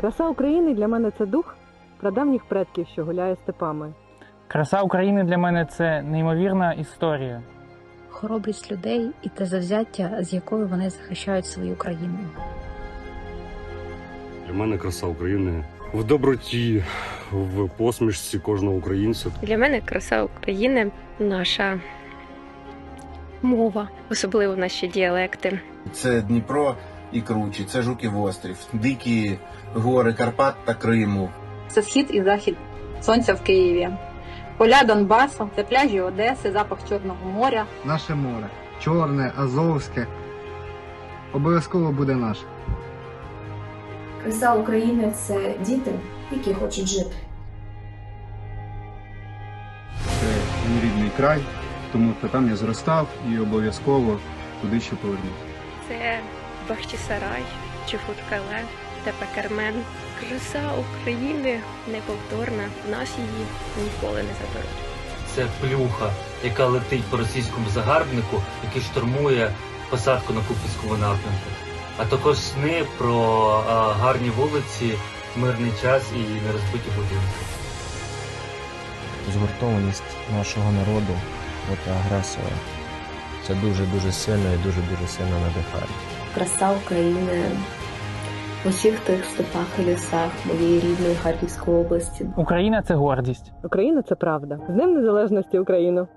Краса України для мене це дух прадавніх предків, що гуляє степами. Краса України для мене це неймовірна історія. хоробрість людей і те завзяття, з якою вони захищають свою країну. Для мене краса України в доброті, в посмішці кожного українця. Для мене краса України наша мова, особливо наші діалекти. Це Дніпро і Кручі, це Жуків острів, дикі гори Карпат та Криму. Це схід і захід сонця в Києві. Поля Донбасу, це пляжі Одеси, запах Чорного моря. Наше море. Чорне, Азовське. Обов'язково буде наше. Краса України це діти, які хочуть жити. Це мій рідний край, тому що там я зростав і обов'язково туди ще повернусь. Це Бахчисарай, Чуфуткале, Тепекермен. Краса України неповторна. Нас її ніколи не заберуть. Це плюха, яка летить по російському загарбнику, який штурмує посадку на Купівському напрямку. А також сни про а, гарні вулиці, мирний час і нерозбиті будинки. Згуртованість нашого народу проти агресора. Це дуже-дуже сильно і дуже-дуже сильно надихає. Краса України в усіх тих степах і лісах моєї рідної Харківської області. Україна це гордість. Україна це правда. З Днем Незалежності Україну!